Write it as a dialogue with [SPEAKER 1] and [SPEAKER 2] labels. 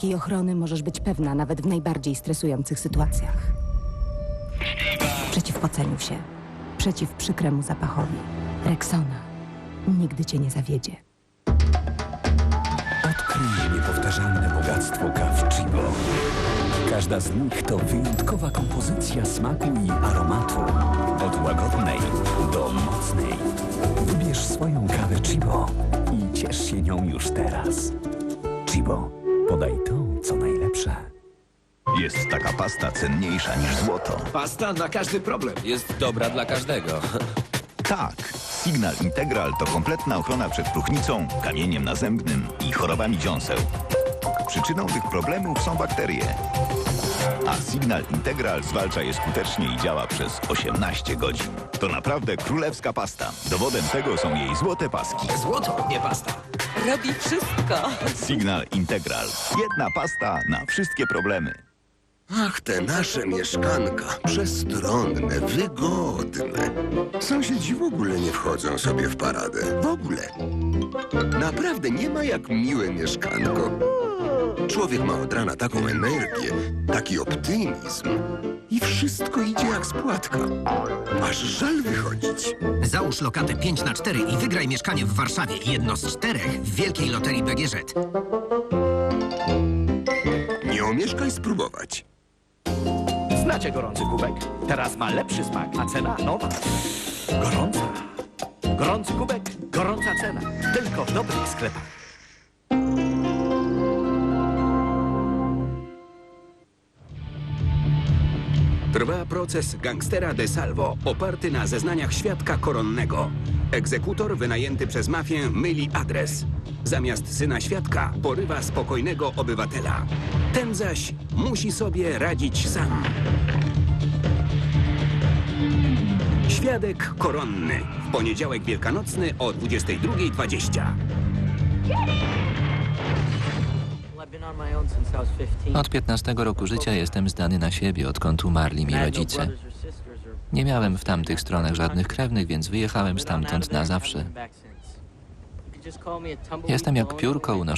[SPEAKER 1] takiej ochrony możesz być pewna nawet w najbardziej stresujących sytuacjach. Przeciw poceniu się, przeciw przykremu zapachowi. Rexona nigdy cię nie zawiedzie.
[SPEAKER 2] Odkryj niepowtarzalne bogactwo kaw Chibo. Każda z nich to wyjątkowa kompozycja smaku i aromatu. Od łagodnej do mocnej. Wybierz swoją kawę Chibo i ciesz się nią już teraz. Chibo, podaj to, co najlepsze.
[SPEAKER 3] Jest taka pasta cenniejsza niż złoto.
[SPEAKER 4] Pasta na każdy problem.
[SPEAKER 5] Jest dobra dla każdego.
[SPEAKER 3] Tak, Signal Integral to kompletna ochrona przed próchnicą, kamieniem nazębnym i chorobami dziąseł. Przyczyną tych problemów są bakterie. A Signal Integral zwalcza je skutecznie i działa przez 18 godzin. To naprawdę królewska pasta. Dowodem tego są jej złote paski.
[SPEAKER 4] Złoto, nie pasta.
[SPEAKER 6] Robi wszystko.
[SPEAKER 3] Signal Integral. Jedna pasta na wszystkie problemy.
[SPEAKER 7] Ach, te nasze mieszkanka. Przestronne, wygodne. Sąsiedzi w ogóle nie wchodzą sobie w paradę. W ogóle. Naprawdę nie ma jak miłe mieszkanko. Człowiek ma od rana taką energię, taki optymizm. I wszystko idzie jak z płatka. Aż żal wychodzić.
[SPEAKER 8] Załóż lokatę 5 na 4 i wygraj mieszkanie w Warszawie. Jedno z czterech w wielkiej loterii BGŻ.
[SPEAKER 7] Nie omieszkaj spróbować.
[SPEAKER 4] Znacie gorący kubek? Teraz ma lepszy smak, a cena nowa. Gorąca. Gorący kubek, gorąca cena. Tylko w dobrych sklepach.
[SPEAKER 9] Trwa proces gangstera de Salvo, oparty na zeznaniach świadka koronnego. Egzekutor wynajęty przez mafię myli adres. Zamiast syna świadka porywa spokojnego obywatela. Ten zaś musi sobie radzić sam. Świadek koronny. W poniedziałek wielkanocny o 22.20.
[SPEAKER 5] Od 15 roku życia jestem zdany na siebie, odkąd umarli mi rodzice. Nie miałem w tamtych stronach żadnych krewnych, więc wyjechałem stamtąd na zawsze. Jestem jak piórko unoszone